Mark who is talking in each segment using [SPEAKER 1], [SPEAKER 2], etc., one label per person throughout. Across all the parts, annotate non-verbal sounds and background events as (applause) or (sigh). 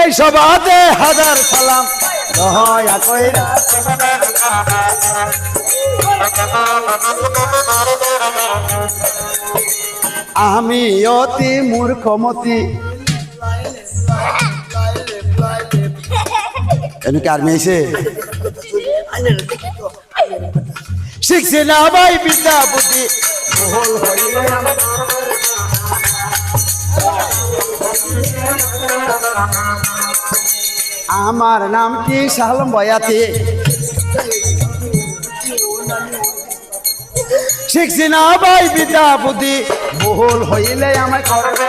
[SPEAKER 1] এই সবাতে হাজার সালাম। আমি অতি মূর্খমতি এনেকে আর্মি শিখছে না ভাই বিদ্যা বুদ্ধি। আমার নাম কি সালম বয়াতি? শিখছি না ভাই বিদ্যা বুদ্ধি বহুল হইলে আমায় করবে।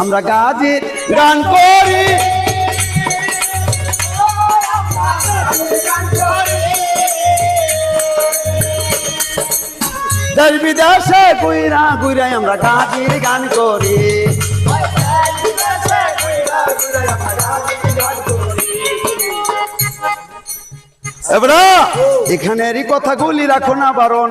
[SPEAKER 1] আমরা গাজির গান করি দেশ বিদেশে কুইরা গুইরাই আমরা গাজির গান করি। এবারা এখানেরই কথাগুলি রাখো না বারণ।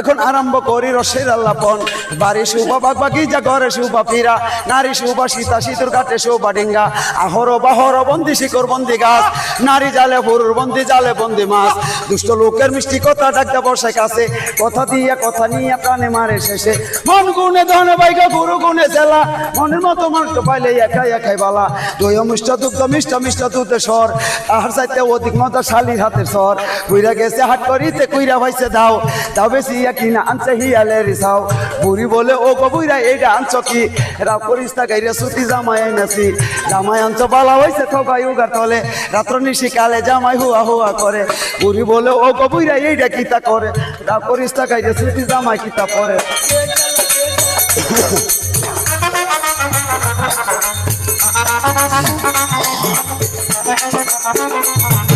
[SPEAKER 1] এখন আরম্ভ করি রসের আল্লাপন বাড়ি শুভা বাগ বাগিচা ঘরে শুভা ফিরা। নারী শুভা সীতা শীতুর কাটে শুভা ডিঙ্গা। আহর বাহর বন্দি, শিকর বন্দি গাছ। নারী জালে পুরুর বন্দি, জালে বন্দি মাছ। দুষ্ট লোকের মিষ্টি কথা ডাকতে বসে কাছে। কথা দিয়ে কথা নিয়ে প্রাণে মারে শেষে। মন গুনে ধনে বাইকা গুরু গুনে জেলা। মনের মতো মানুষ পাইলে একাই একাই বালা। দই মিষ্ট, দুগ্ধ মিষ্ট মিষ্ট দুধে সর। তাহার চাইতে অধিক মজা শালির হাতের সর কুইরা গেছে হাট করিতে, কুইরা ভাইছে দাও। দাও বেশি কিনা আনছে হিয়ালে রিসাও। বুড়ি বলে, ও গো বুইরা এইটা আনছ কি? রাব করিস না গাইরে সুতি জামাই আইনাছি। জামাই আনছ, বালা হইছে ঠকাই উগার তলে। রাত্র নিশি কালে জামাই হুয়া হুয়া করে। বুড়ি বলে, ও গো বুইরা এইটা কিতা করে? রাব করিস না গাইরে সুতি জামাই কিতা পরে? বৈরাট (laughs)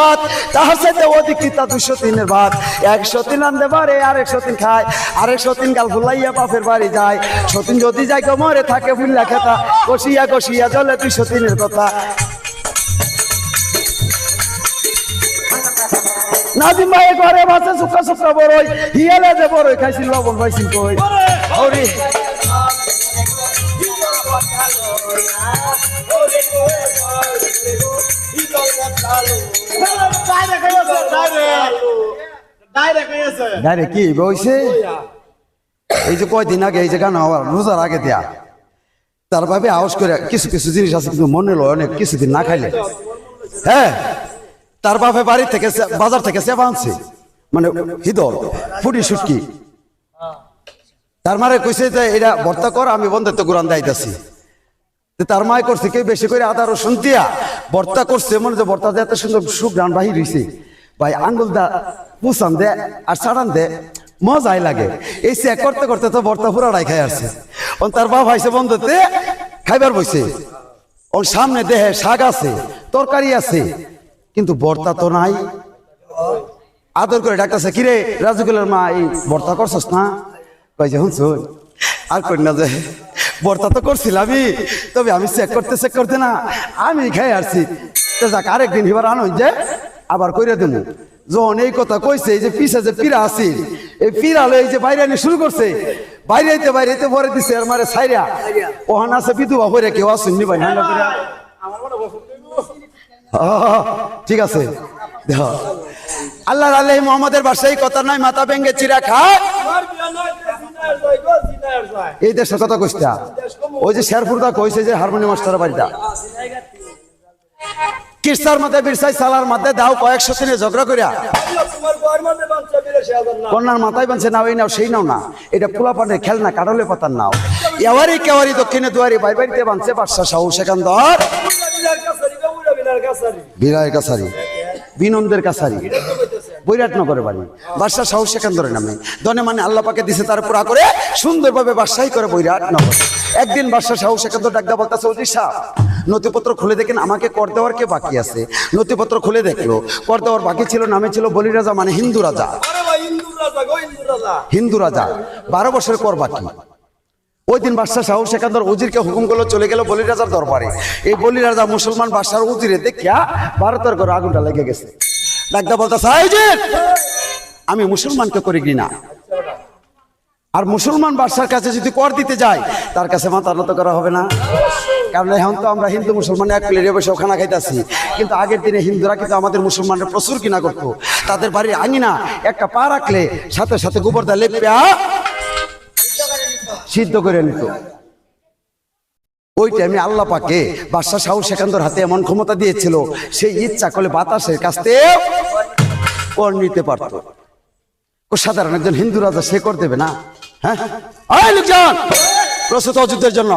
[SPEAKER 1] ভাত তাহার সাথে অধিক তিতা দুশো তিনের ভাত। একশো তিন আনতে পারে আর একশো তিন খায়। আর একশো তিন গাল ফুলাইয়া বাপের বাড়ি যায়। সতীন যদি যায় মরে থাকে ফুল্লা খেতা, কষিয়া কষিয়া চলে দুশো তিনের কথা। নাজিম ভাই ঘরে বাসে সুখা সুখা বড়ই হিয়ালে যে বড়ই খাইছিল লবণ পাইছিল কই। ওরে কি বইছে? এই যে কয়দিন আগে এই যে গান হওয়ার রোজার আগে দেয়া। তার ভাবে আওয়াজ করে কিছু কিছু জিনিস আছে কিন্তু মনে লয় অনেক কিছুদিন না খাইলে। হ্যাঁ? তার বাপে বাড়ি থেকে বাজার থেকে সেবা আনছে মানে হিদল, ফুটি সুটকি তার মানে কইছে যে, এটা ভর্তা কর, আমি বন্ধুত্ব গুরান দাইতাছি। তার মায় করছে কেউ বেশি করে আদা, রসুন দিয়া ভর্তা করছে। মনে যে ভর্তা এত সুন্দর সুগ্রান বাহির হইছে। ভাই, আঙ্গুল দা পুষান দে আর ছাড়ান দে, মজাই লাগে। এই চেক করতে করতে তো ভর্তা পুরাটাই খাই আসছে। ওন তার বাপ আইসে বন্ধুতে, খাইবার বইছে। ওর সামনে দেহে শাক আছে, তরকারি আছে। কিন্তু ভর্তা তো নাই। আদর করে ডাকতেছে, কিরে রাজুগুলের মা, এই ভর্তা করছস না? কই যে শুনছ আর করি না যে ভর্তা তো করছিলামই তবে আমি চেক করতে চেক করতে না, আমি খাই আসছি। তো যাক আরেকদিন হিবার আনো যে, আবার কইরে দেবো যখন এই কথা কইছে, এই যে পিছে যে পিরা আছে, এই পিরালে এই যে বাইরে শুরু করছে, বাইরে আইতে বাইরে আইতে ভরে দিছে আর মারে সাইরা ওহান আছে বিধবা হইরে কেউ আসুননি ভাই হাঙ্গা করে ঠিক আছে। আল্লাহ আল্লাহ মোহাম্মদের বাসায় কথা নাই মাথা ভেঙ্গে চিরা খায় এই দেশের কথা ওই যে শেরপুরদা কইছে যে হারমোনিয়াম মাস্টার বাড়িটা। করিয়া কন্যার বানছে নাও, এই নাও, সেই নাও দক্ষিণে দুয়ারি বাই বাড়িতে বানছে বাদশা শাহু সেকান্দর বিরায়ের কাছারি। বিনন্দের কাছারি। বৈরাটনগরের বাড়ি। বাদশাহ শাহু সেকান্দরের নামে। দনে মানে আল্লাহ পাকে দিছে তার পুরা করে সুন্দরভাবে বাদশাহী করে বৈরাটনগর। একদিন বাদশাহ শাহু সেকান্দর ডাকদা বলতেছে অজি সাহ নথিপত্র খুলে দেখেন আমাকে কর দেওয়ার কে বাকি আছে? নথিপত্র খুলে দেখল। কর দেওয়ার বাকি ছিল নামে ছিল বলি রাজা মানে হিন্দু রাজা। হিন্দু রাজা বারো বছরের কর বাকি। ওই দিন বাদশাহ শাহ সেকান্দর উজিরকে হুকুম করল, চলে গেল বলি রাজার দরবারে। এই বলি রাজা মুসলমান বাদশার উজিরে দেখিয়া ভারতের ঘরে আগুনটা লেগে গেছে। ডাকদা বলতে আমি মুসলমানকে করি ঘৃণা আর মুসলমান বাদশার কাছে যদি কর দিতে যায়, তার কাছে মাথা নত করা হবে না। কারণ এখন তো আমরা হিন্দু মুসলমান, এক প্লেটে বসে খানা খাইতেছি। কিন্তু আগের দিনে হিন্দুরা কিন্তু আমাদের মুসলমানরা প্রচুর কিনা করতো। তাদের বাড়ির আঙিনা একটা পা রাখলে সাথে সাথে গোবর দা লেপা সিদ্ধ করে নিত। ওই টাইমে আল্লাহ পাকে বাদশাহ শাহু সেকান্দর হাতে এমন ক্ষমতা দিয়েছিল সেই ইচ্ছা করলে বাতাসের কাছ থেকে নিতে পারত। ও সাধারণ একজন হিন্দু রাজা সে কর দেবে না? হ্যাঁ? লোকজন প্রস্তুত যুদ্ধের জন্য।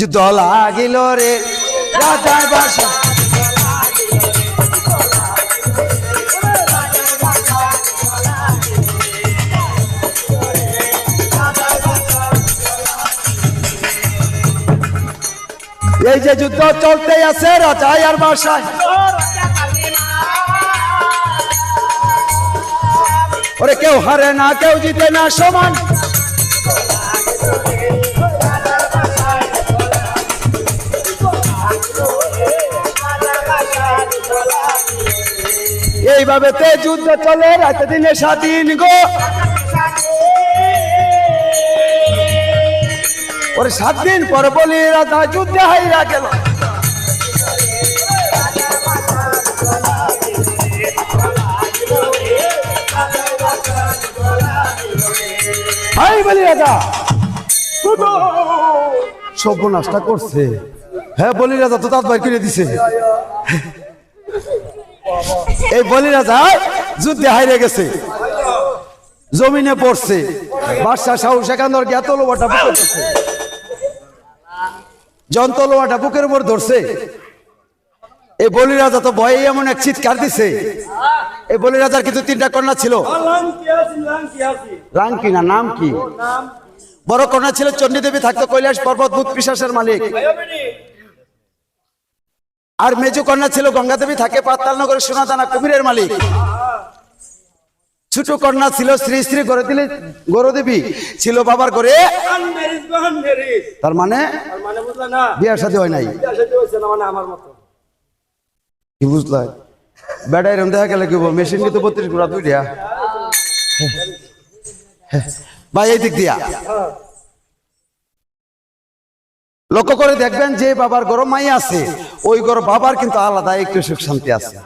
[SPEAKER 1] যুদ্ধ লাগিল রে। রাজার বাসা। এই যে যুদ্ধ চলতে আছে, রাজাই আর বাসায়। ওরে কেউ হারে না, কেউ জিতে না, সমান। এইভাবে তে যুদ্ধ চলে, রাতে দিনে স্বাধীন গো। ওরে সাত দিন পর বলি, রাধা যুদ্ধে হাইরা গেল। হাই বলি করছে। হ্যাঁ বলি রাজা তো তাঁত বাইর করে দিছে। এই বলি রাজা যুদ্ধে হাইরে গেছে। জমিনে পড়ছে। বাদশাহ শাহু গিয়া তলোয়ারটা বুকে ধরছে যখন তলোয়ারটা বুকের উপর ধরছে। এই বলি রাজা তো ভয়ে এমন এক চিৎকার দিছে। এই বলি রাজার কিন্তু তিনটা কন্যা ছিল। রাং না, নাম কি? বড় কন্যা ছিল চণ্ডী দেবী থাকতো, কৈলাস পর্বত ভূত পিশাসের মালিক। আর মেজু কন্যা ছিল গঙ্গা দেবী থাকে পাতালনগরের সোনাদানা কুমিরের মালিক। ছোট কন্যা ছিল, শ্রী শ্রী গরদিলি গরদেবী ছিল বাবার ঘরে। তার মানে বিয়ার সাথে হয় নাই। কি বুঝলাই বেড়া এরম দেখা গেলে কি মেশিন কিন্তু বত্রিশ গুড়া দুইটা ভাই, এই দিক দিয়া। লক্ষ্য করে দেখবেন যে বাবার গরম মাইয়া আছে, ওই গরম বাবার কিন্তু আলাদা একটু সুখ শান্তি আছে।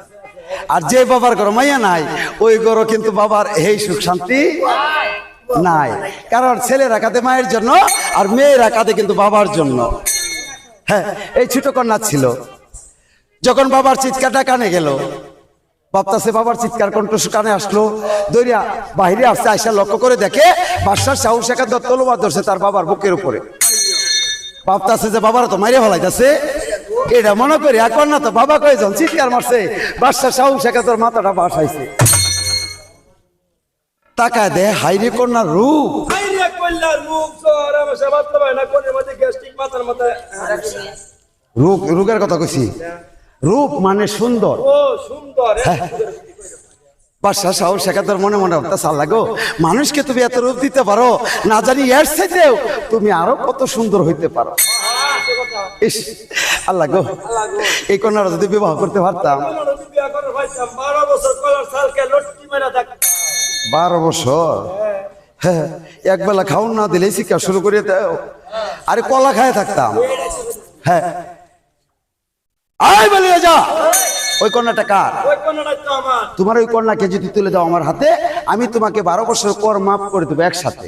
[SPEAKER 1] আর যে বাবার গরম মাইয়া নাই, ওই গরো কিন্তু বাবার এই সুখ শান্তি নাই। কারণ ছেলে রাখাতে মায়ের জন্য আর মেয়ে রাখাতে কিন্তু বাবার জন্য। হ্যাঁ এই ছোট কন্যা ছিল। যখন বাবার চিৎকারটা কানে গেল বাপতাসে বাবার চিৎকার কণ্ঠ কানে আসলো। দরিয়া বাহিরে আসছে আয়সা লক্ষ্য করে দেখে বাদশার সাহু শেখার দত্ত তলোয়ার ধরছে তার বাবার বুকের উপরে। বাপতাসে যে বাবারা তো মাইরে ফলাইতেছে। এটা মনে করি এখন না তো বাবা কয়েজন চিৎকার মারছে। বাদশার সাহু শেখার তোর মাথাটা বাসাইছে। তাকায় দে হাইরে কন্যার রূপ। রূপ রূপের কথা কইছি। রূপ মানে সুন্দর। বাদশাহ সাহু শেখাতর মনে মনে হতে সাল লাগো মানুষকে তুমি এত রূপ দিতে পারো না জানি এর চাইতেও তুমি আরও কত সুন্দর হইতে পারো। ইস আল্লাহ গো। এই কন্যারা যদি বিবাহ করতে পারতাম। বারো বছর। হ্যাঁ একবেলা খাউন না দিলেই শিক্ষা শুরু করে দাও। আরে কলা খায় থাকতাম। হ্যাঁ। যা। ওই কন্যাটা কার? তোমার ওই কন্যাকে যদি তুলে দাও আমার হাতে, আমি তোমাকে বারো বছর কর মাফ করে দেবো একসাথে।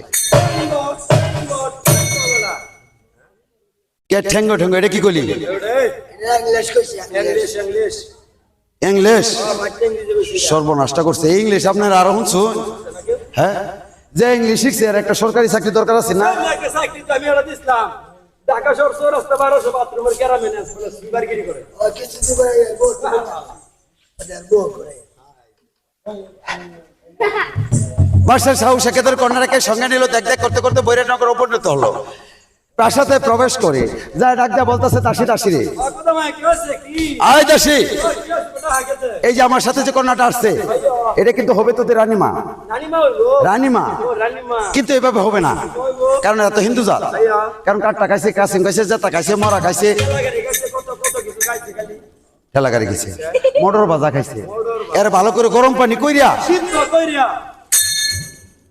[SPEAKER 1] কে ঠেঙ্গো ঠেঙ্গো এটা কি করলি
[SPEAKER 2] ইংলিশ
[SPEAKER 1] সর্বনাশটা করছে ইংলিশ আপনার আরও শুনছুন হ্যাঁ যে ইংলিশ শিখছে আর একটা সরকারি চাকরি দরকার আছে না?
[SPEAKER 3] ঢাকা শহর চৌরাস্তা বারোশো বাথরুমের গ্রামে করে
[SPEAKER 2] আচ্ছা
[SPEAKER 1] মাস্টার সাহু শেখেদের কন্যাটাকে সঙ্গে নিল দেখ দেখ করতে করতে বৈরাটনগর উপনীত হলো। প্রাসাদে প্রবেশ করে। যা ডাক দেয়া বলতেছে দাসী দাসী রে। আয় দাসী। এই যে আমার সাথে যে কন্যাটা আসছে এটা কিন্তু হবে তোদের রানীমা।
[SPEAKER 3] রানীমা।
[SPEAKER 1] কিন্তু এভাবে হবে না। কারণ এত হিন্দু জাত। কারণ কাঠটা খাইছে কাসিম খাইছে জাতা খাইছে মরা খাইছে।
[SPEAKER 3] গেছে খালি
[SPEAKER 1] ঠেলাগাড়ি খাইছে মোটর বাজা খাইছে। এর ভালো করে গরম পানি কইরা
[SPEAKER 3] সিদ্ধ কইরা।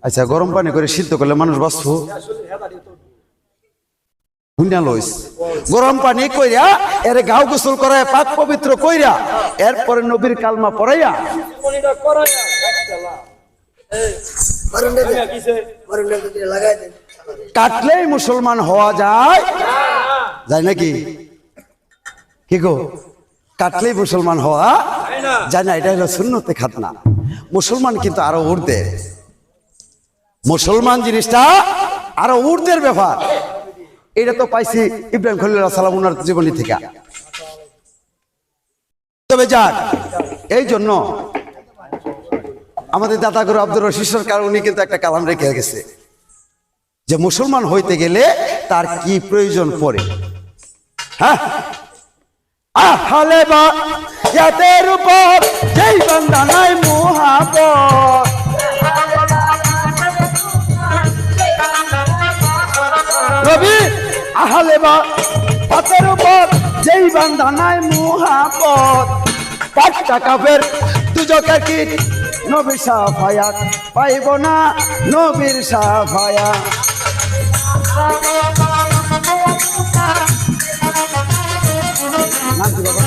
[SPEAKER 1] আচ্ছা গরম পানি করে সিদ্ধ করলে মানুষ বাঁচবো? হুন্ডা লইস। গরম পানি কইরা, এর গাও গোসল করায়, পাক পবিত্র কইরা, এরপরে নবীর কালমা পড়াইয়া। কাটলেই মুসলমান হওয়া যায়। যায় নাকি? কি গো? কাটলেই মুসলমান হওয়া যায় না, এটা হলো শূন্যতে খাতনা। মুসলমান কিন্তু আরও উর্ধে মুসলমান জিনিসটা আরও উর্ধের ব্যাপার। এটা তো পাইছি ইব্রাহিম খলিল সালাম উনার জীবনী থেকে। তবে যাক, এই জন্য আমাদের দাদা গুরু আব্দুর রশিদ সরকার, উনি কিন্তু একটা কালাম রেখে গেছে যে মুসলমান হইতে গেলে তার কি প্রয়োজন পড়ে। হ্যাঁ? আহলে বা জাতের উপর যেই বান্দা নাই মুহাবত আহালে বা পাতের উপর, যেই বান্দা নাই মুহাপত পাঁচটা কাপের দুজকের কি নবী সাফায়া পাইব না নবীর সাফায়া বাবা?